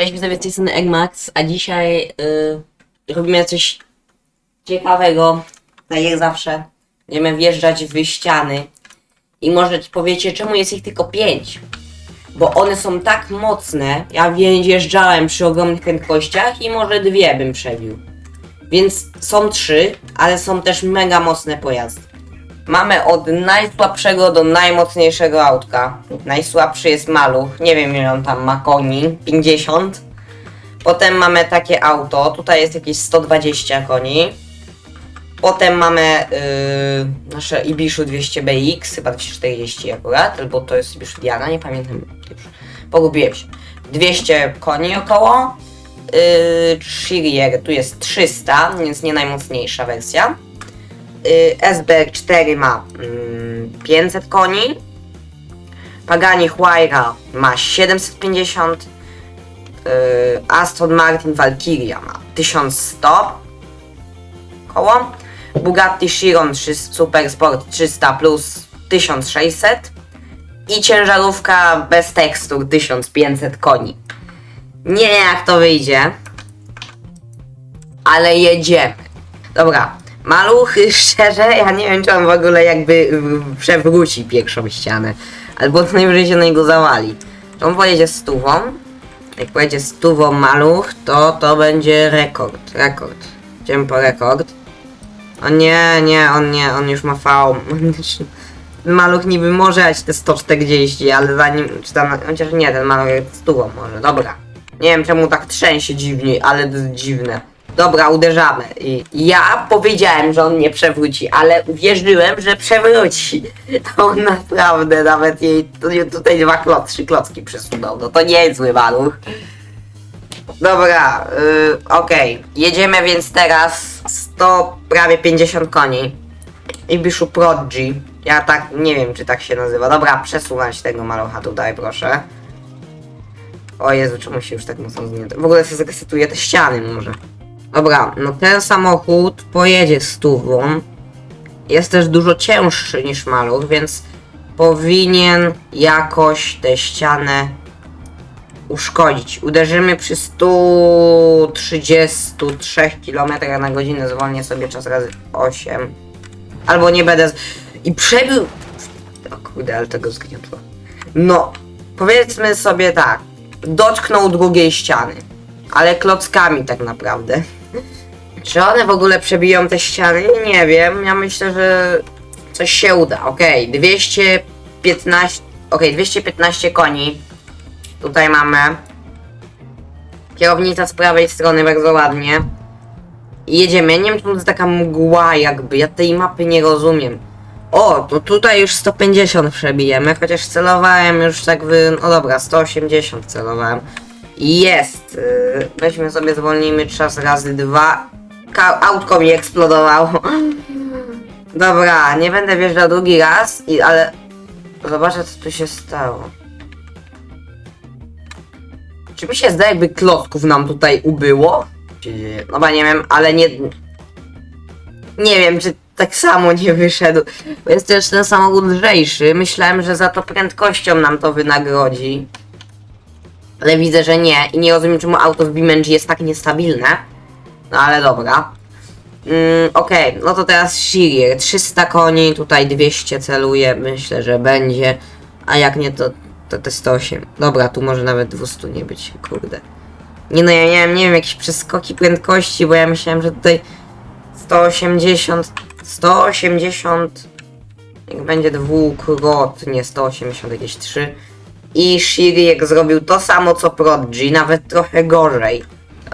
Cześć widzowie, z tej strony Eggmax, a dzisiaj y, robimy coś ciekawego, tak jak zawsze. Będziemy wjeżdżać w ściany i może powiecie, czemu jest ich tylko pięć? Bo one są tak mocne, ja wjeżdżałem przy ogromnych prędkościach i może dwie bym przebił. Więc są trzy, ale są też mega mocne pojazdy. Mamy od najsłabszego do najmocniejszego autka. Najsłabszy jest maluch, nie wiem ile on tam ma koni, 50. Potem mamy takie auto, tutaj jest jakieś 120 koni. Potem mamy yy, nasze Ibiszu 200BX, chyba 240 akurat, albo to jest Ibiszu Diana, nie pamiętam już. Pogubiłem się. 200 koni około. Yy, Chirier tu jest 300, więc nie najmocniejsza wersja. Y, SBR4 ma mm, 500 koni. Pagani Huayra ma 750. y, Aston Martin Valkyria ma 1100 koło. Bugatti Chiron 3, Super Sport 300 plus 1600. I ciężarówka bez tekstur 1500 koni. Nie wiem jak to wyjdzie. Ale jedziemy. Dobra, maluch, szczerze, ja nie wiem, czy on w ogóle jakby y, przewróci pierwszą ścianę. Albo co najwyżej się na niego zawali. On pojedzie stówą. Jak pojedzie stówą maluch, to to będzie rekord. Rekord. Idziemy po rekord. O nie, nie, on nie, on już ma V. Maluch niby może jechać te 140, ale zanim, czy tam, chociaż nie, ten maluch jest stówą może, dobra. Nie wiem czemu tak trzęsie dziwnie, ale to jest dziwne. Dobra, uderzamy. I ja powiedziałem, że on nie przewróci, ale uwierzyłem, że przewróci. On naprawdę nawet jej tu- tutaj dwa kloc, trzy klocki przesunął. No to nie jest zły maluch. Dobra, y, okej. Jedziemy więc teraz 100, prawie 50 koni. I Bishu Prodigy. Ja tak, nie wiem czy tak się nazywa. Dobra, przesuwać tego malucha tutaj, proszę. O Jezu, czemu się już tak mocno zmienia? W ogóle się zaresetuje te ściany może. Dobra, no ten samochód pojedzie stówą. Jest też dużo cięższy niż maluch, więc powinien jakoś tę ścianę uszkodzić. Uderzymy przy 133 km na godzinę, zwolnię sobie czas razy 8. Albo nie będę. Z... I przebił. O kurde, ale tego zgniotło. No, powiedzmy sobie tak. Dotknął drugiej ściany. Ale klockami tak naprawdę. Czy one w ogóle przebiją te ściany? Nie wiem. Ja myślę, że coś się uda. Okej, 215. Okej, 215 koni. Tutaj mamy. Kierownica z prawej strony bardzo ładnie. I jedziemy. Nie wiem, czy to jest taka mgła jakby. Ja tej mapy nie rozumiem. O, to tutaj już 150 przebijemy, chociaż celowałem już tak wy... No dobra, 180 celowałem. Jest. Yy, weźmy sobie, zwolnijmy czas razy dwa. Autko mi eksplodowało. Dobra, nie będę wjeżdżał drugi raz, i, ale... Zobaczę, co tu się stało. Czy mi się zdaje, jakby klocków nam tutaj ubyło? No bo nie wiem, ale nie... Nie wiem, czy tak samo nie wyszedł. Bo jest też ten samochód lżejszy. Myślałem, że za to prędkością nam to wynagrodzi. Ale widzę, że nie. I nie rozumiem, czemu auto w Bimenji jest tak niestabilne. No ale dobra. Mm, Okej, no to teraz Shirier. 300 koni, tutaj 200 celuje. Myślę, że będzie. A jak nie, to, to te 108. Dobra, tu może nawet 200 nie być, kurde. Nie no, ja miałem, nie wiem, jakieś przeskoki prędkości, bo ja myślałem, że tutaj 180, 180, jak będzie dwukrotnie 180 jakieś 3. I Shiriek zrobił to samo co Prodigy, nawet trochę gorzej.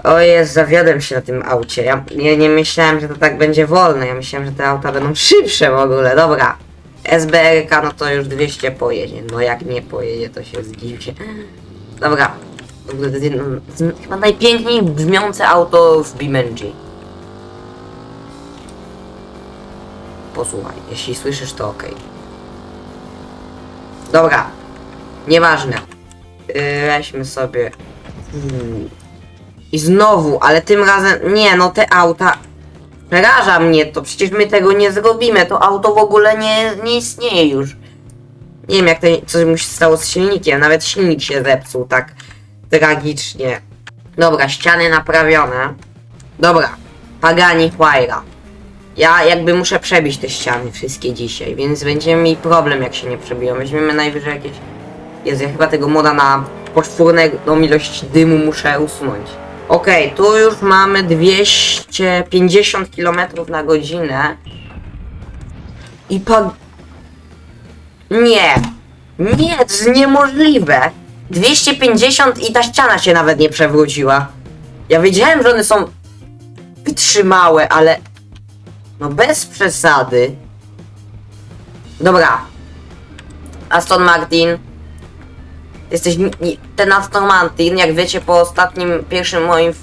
O jest, zawiodłem się na tym aucie. Ja nie, nie myślałem, że to tak będzie wolne. Ja myślałem, że te auta będą szybsze w ogóle. Dobra. SBRK, no to już 200 pojedzie. No jak nie pojedzie, to się zdziwię. Dobra. W ogóle to jest chyba najpiękniej brzmiące auto w Bimenji. Posłuchaj, jeśli słyszysz to ok. Dobra. Nieważne. Yy, weźmy sobie. Hmm. I znowu, ale tym razem. Nie, no te auta. Przeraża mnie to, przecież my tego nie zrobimy. To auto w ogóle nie, nie istnieje już. Nie wiem, jak to, co mu się stało z silnikiem. Nawet silnik się zepsuł tak tragicznie. Dobra, ściany naprawione. Dobra, Pagani Huayra. Ja jakby muszę przebić te ściany wszystkie dzisiaj, więc będziemy mieli problem jak się nie przebiją. Weźmiemy najwyżej jakieś... Jezu, ja chyba tego moda na poczwórną ilość dymu muszę usunąć. Okej, tu już mamy 250 km na godzinę. I pa... Nie. Nie, to jest niemożliwe. 250 i ta ściana się nawet nie przewróciła. Ja wiedziałem, że one są wytrzymałe, ale... No bez przesady. Dobra. Aston Martin. Jesteś... Ten Aston jak wiecie po ostatnim, pierwszym moim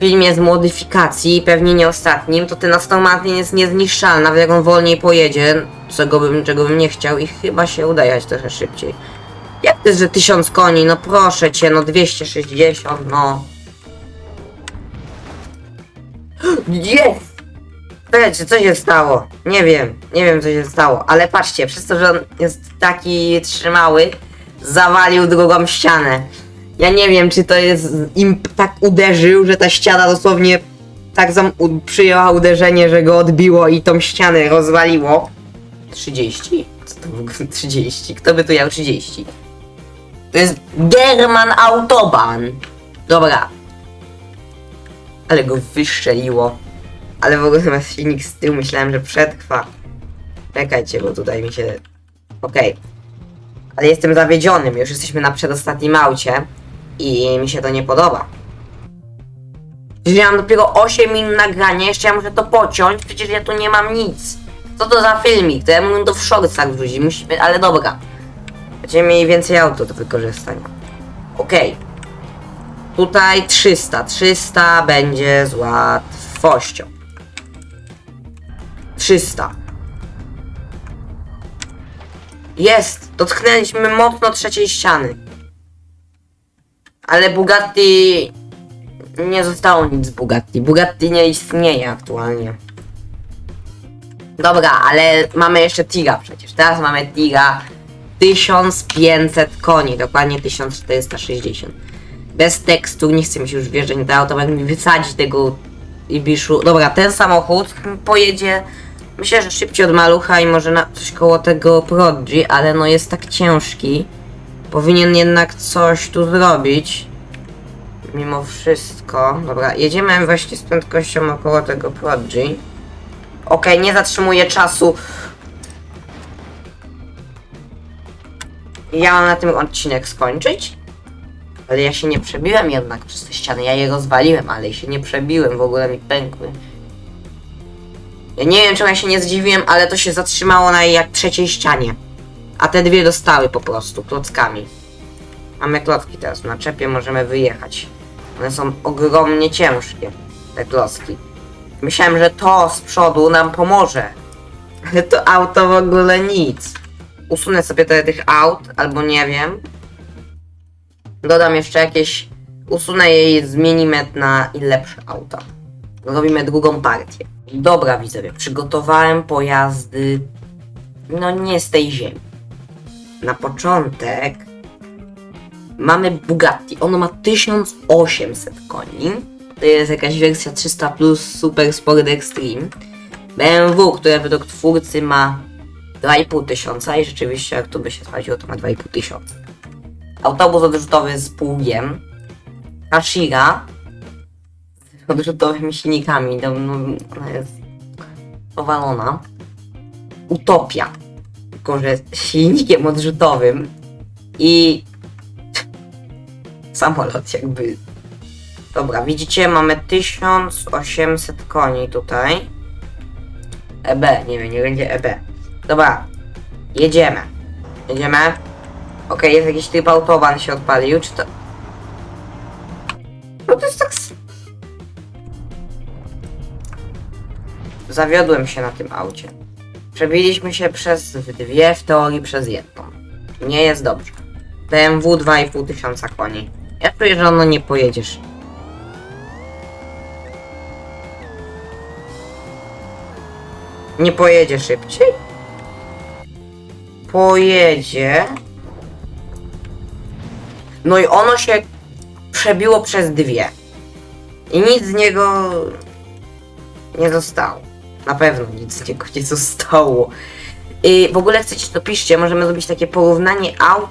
filmie z modyfikacji, pewnie nie ostatnim, to ten Aston jest niezniszczalny, nawet jak on wolniej pojedzie, czego bym, czego bym nie chciał i chyba się uda jechać trochę szybciej. Jak to jest, że 1000 koni? No proszę cię, no 260, no. Jest! Słuchajcie, co się stało? Nie wiem, nie wiem co się stało, ale patrzcie, przez to, że on jest taki trzymały, zawalił drugą ścianę. Ja nie wiem, czy to jest im tak uderzył, że ta ściana dosłownie tak zam- u- przyjęła uderzenie, że go odbiło i tą ścianę rozwaliło. 30? Co to w ogóle 30? Kto by tu miał 30? To jest German Autobahn. Dobra. Ale go wystrzeliło. Ale w ogóle ma silnik z tyłu, myślałem, że przetrwa. Czekajcie, bo tutaj mi się... Okej. Ale jestem zawiedziony, my już jesteśmy na przedostatnim aucie. I mi się to nie podoba. Ja mam dopiero 8 minut nagrania, jeszcze ja muszę to pociąć, przecież ja tu nie mam nic. Co to za filmik? To ja mógłbym to w shortsach wrzucić, musimy, ale dobra. Będziemy mieli więcej auto do wykorzystania. Okej. Tutaj 300. 300 będzie z łatwością. 300. Jest! Dotknęliśmy mocno trzeciej ściany. Ale Bugatti... Nie zostało nic z Bugatti. Bugatti nie istnieje aktualnie. Dobra, ale mamy jeszcze Tiga przecież. Teraz mamy Tiga 1500 koni, dokładnie 1460. Bez tekstur, nie chcę mi się już wjeżdżać na to jak mi wysadzić tego Ibiszu. Dobra, ten samochód pojedzie myślę, że szybciej od malucha i może na coś koło tego Prodigy, ale no jest tak ciężki. Powinien jednak coś tu zrobić. Mimo wszystko. Dobra, jedziemy właśnie z prędkością około tego Prodigy. Okej, nie zatrzymuję czasu. Ja mam na tym odcinek skończyć. Ale ja się nie przebiłem jednak przez te ściany. Ja je rozwaliłem, ale się nie przebiłem. W ogóle mi pękły. Nie wiem, czemu ja się nie zdziwiłem, ale to się zatrzymało na jak trzeciej ścianie. A te dwie dostały po prostu klockami. Mamy klocki teraz. W naczepie możemy wyjechać. One są ogromnie ciężkie, te klocki. Myślałem, że to z przodu nam pomoże. Ale to auto w ogóle nic. Usunę sobie te, tych aut, albo nie wiem. Dodam jeszcze jakieś. Usunę je i zmienimy na lepsze auta. Robimy drugą partię. Dobra widzowie, przygotowałem pojazdy. No nie z tej ziemi. Na początek mamy Bugatti. Ono ma 1800 koni. To jest jakaś wersja 300 plus Super Sport Extreme. BMW, które według twórcy ma 2,5 tysiąca i rzeczywiście jak to by się sprawdziło, to ma 2,5 tysiąca. Autobus odrzutowy z pługiem. Kashira z odrzutowymi silnikami. No, no, ona jest powalona. Utopia. Tylko, że z silnikiem odrzutowym. I samolot jakby. Dobra, widzicie, mamy 1800 koni tutaj. EB, nie wiem, nie będzie EB. Dobra, jedziemy. Jedziemy. Okej, jest jakiś typ autoban się odpalił, czy to... No to jest tak... Zawiodłem się na tym aucie. Przebiliśmy się przez dwie, w teorii przez jedną. Nie jest dobrze. BMW 2,5 tysiąca koni. Ja czuję, że ono nie pojedziesz. Nie pojedzie szybciej? Pojedzie. No i ono się przebiło przez dwie. I nic z niego nie zostało. Na pewno nic z niego nie zostało. I w ogóle chcecie, to piszcie, możemy zrobić takie porównanie aut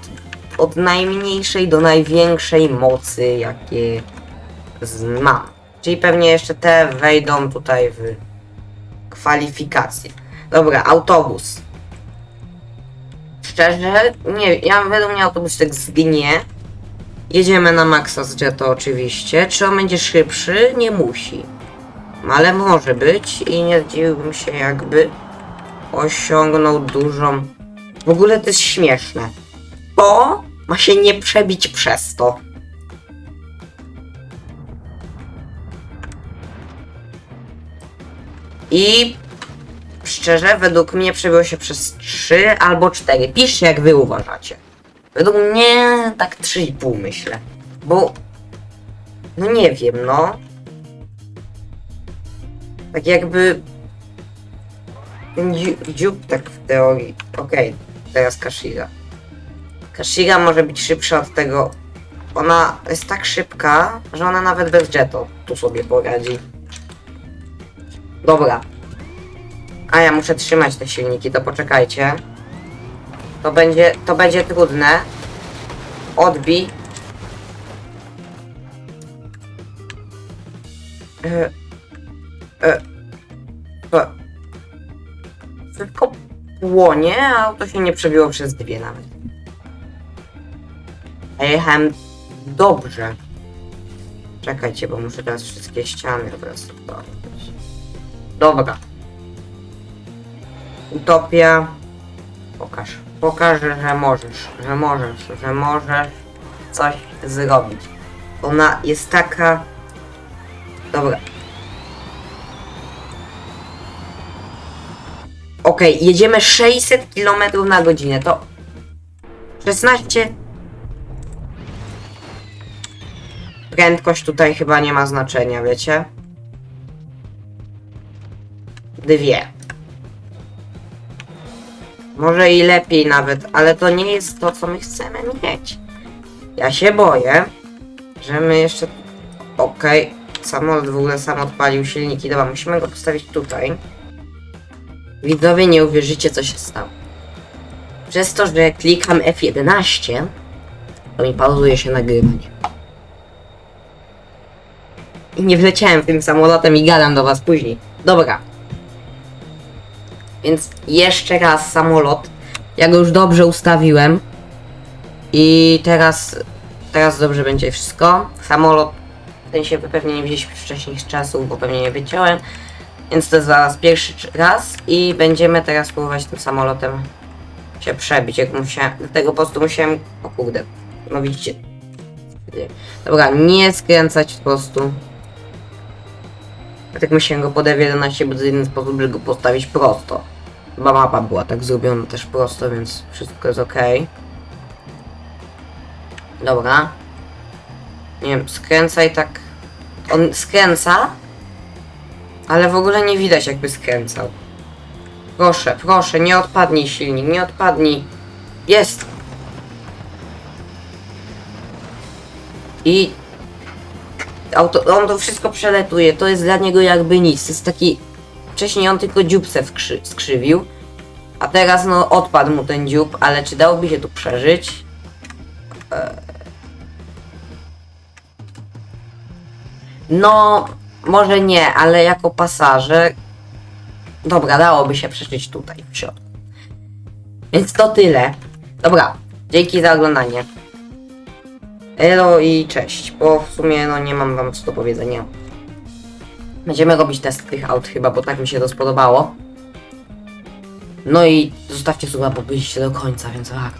od najmniejszej do największej mocy, jakie z- mam. Czyli pewnie jeszcze te wejdą tutaj w kwalifikacje. Dobra, autobus. Szczerze, nie, ja według mnie autobus tak zgnie. Jedziemy na maksa z Jetta oczywiście. Czy on będzie szybszy? Nie musi. Ale może być i nie zdziwiłbym się jakby osiągnął dużą... W ogóle to jest śmieszne. To ma się nie przebić przez to. I szczerze, według mnie przebiło się przez 3 albo 4. Piszcie jak wy uważacie. Według mnie tak 3,5 myślę. Bo no nie wiem, no. Tak jakby ten dziób tak w teorii. Okej, teraz Kashiga. Kashiga może być szybsza od tego. Ona jest tak szybka, że ona nawet bez jetu tu sobie poradzi. Dobra. A ja muszę trzymać te silniki, to poczekajcie. To będzie, to będzie trudne. Odbij. E, e, to. Tylko płonie, a auto się nie przebiło przez dwie nawet. A jechałem dobrze. Czekajcie, bo muszę teraz wszystkie ściany teraz odpalić. Dobra. Utopia. Pokaż. Pokaż, że możesz, że możesz, że możesz coś zrobić. Ona jest taka. Dobra. Okej, jedziemy 600 km na godzinę. To 16. Prędkość tutaj chyba nie ma znaczenia, wiecie? Dwie. Może i lepiej nawet, ale to nie jest to, co my chcemy mieć. Ja się boję, że my jeszcze... Okej, samolot w ogóle sam odpalił silniki. Dobra, musimy go postawić tutaj. Widzowie, nie uwierzycie, co się stało. Przez to, że klikam F11, to mi pauzuje się nagrywanie. I nie wleciałem tym samolotem i gadam do was później. Dobra. Więc jeszcze raz samolot. Ja go już dobrze ustawiłem. I teraz, teraz dobrze będzie wszystko. Samolot, sensie wy pewnie nie widzieliśmy wcześniej z czasów, bo pewnie nie wyciąłem. Więc to jest zaraz pierwszy cz- raz i będziemy teraz próbować tym samolotem się przebić, jak musiałem, dlatego po prostu musiałem, o kurde, no widzicie. Dobra, nie skręcać po prostu. Tak musiałem go pod F11, bo to jedyny sposób, żeby go postawić prosto. Chyba mapa była tak zrobiona też prosto, więc wszystko jest ok. Dobra. Nie wiem, skręcaj tak. On skręca, ale w ogóle nie widać jakby skręcał. Proszę, proszę, nie odpadnij silnik, nie odpadnij. Jest! I auto, on to wszystko przeletuje, to jest dla niego jakby nic. To jest taki. Wcześniej on tylko dziób se skrzywił, a teraz no odpadł mu ten dziób, ale czy dałoby się tu przeżyć? E. No, może nie, ale jako pasażer. Dobra, dałoby się przeżyć tutaj w środku. Więc to tyle. Dobra, dzięki za oglądanie. Elo i cześć, bo w sumie no nie mam wam co do powiedzenia. Będziemy robić test tych aut chyba, bo tak mi się to spodobało. No i zostawcie suba, bo byliście do końca, więc tak.